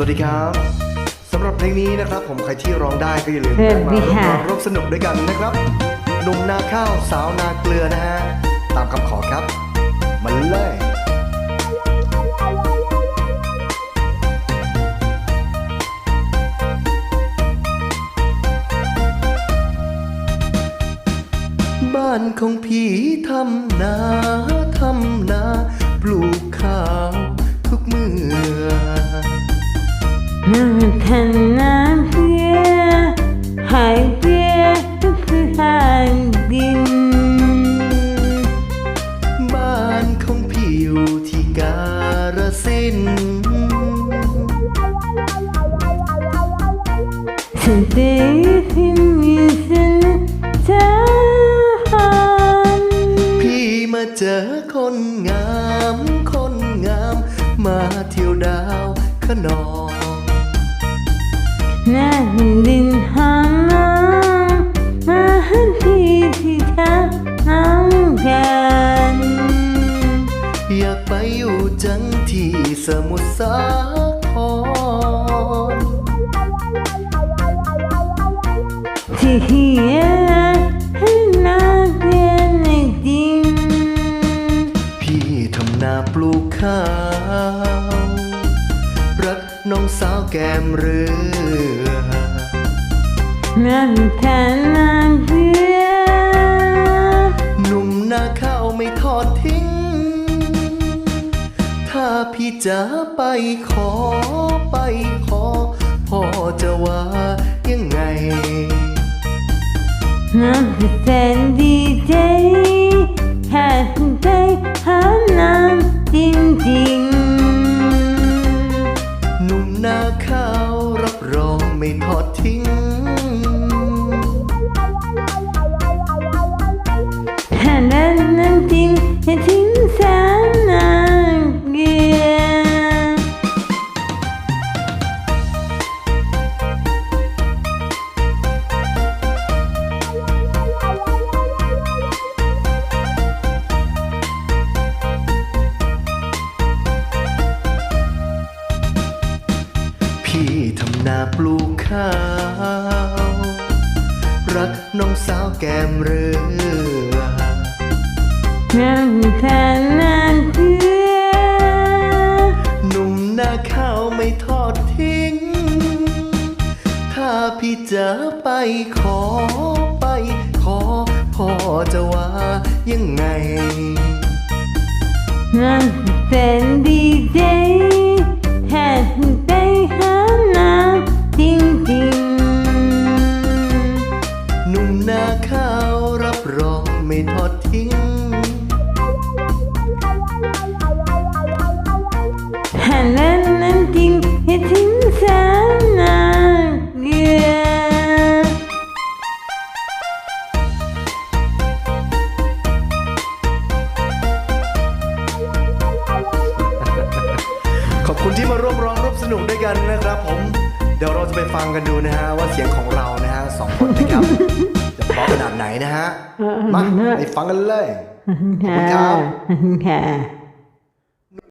สวัสดีครับสำหรับเพลงนี้นะครับ ผมใครที่ร้องได้ก็อย่าลืมสวัสดีมาร่วมค่ะร้องร่วมสนุกด้วยกันนะครับหนุ่มนาข้าวสาวนาเกลือนะฮะตามคำขอครับมาเลยบ้านของพี่ทำนาทำนาปลูก น้ำคันน้ำเพื่อหายเพื่อทุกคือหานดิน บ้านของพี่อยู่ที่การสินธุ์ฉันได้ที่มีสันทานพี่มาเจอคนงามคนงาม มาเที่ยวดาวขนอง อมมาให้พี่ที่ทำน้ำกันอยากไปอยู่จังที่สมุทรสาครที่ น้องสาวแก้มเรือน้ำคันน้ำเพื่อหนุ่มนาข้าวไม่ทอดทิ้ง ถ้าพี่จะไปขอไปขอ พ่อจะว่ายังไงน้ำแสนดีใจหากไปหาน้ำจริงห จริงอย่าทิ้งสามน้ำเกลือพี่ทำนาปลูกข้าว รักน้องสาวแก้มเรือ น้ำคันน้ำเพื่อหนุ่มนาข้าวไม่ทอดทิ้ง ถ้าพี่จะไปขอไป ขอพ่อจะว่ายังไงน้ำแสนดีใจหากไปหาน้ำจริงๆหนุ่มนาข้าวรับรองไม่ทอดทิ้ง ขอบคุณที่มาร่วมร้องร่วมสนุกด้วยกันนะครับผม เดี๋ยวเราจะไปฟังกันดูนะฮะว่าเสียงของเรานะฮะสองคนนะครับจะเพราะขนาดไหนนะฮะ มาไปฟังกันเลยขอบคุณครับ ค่ะ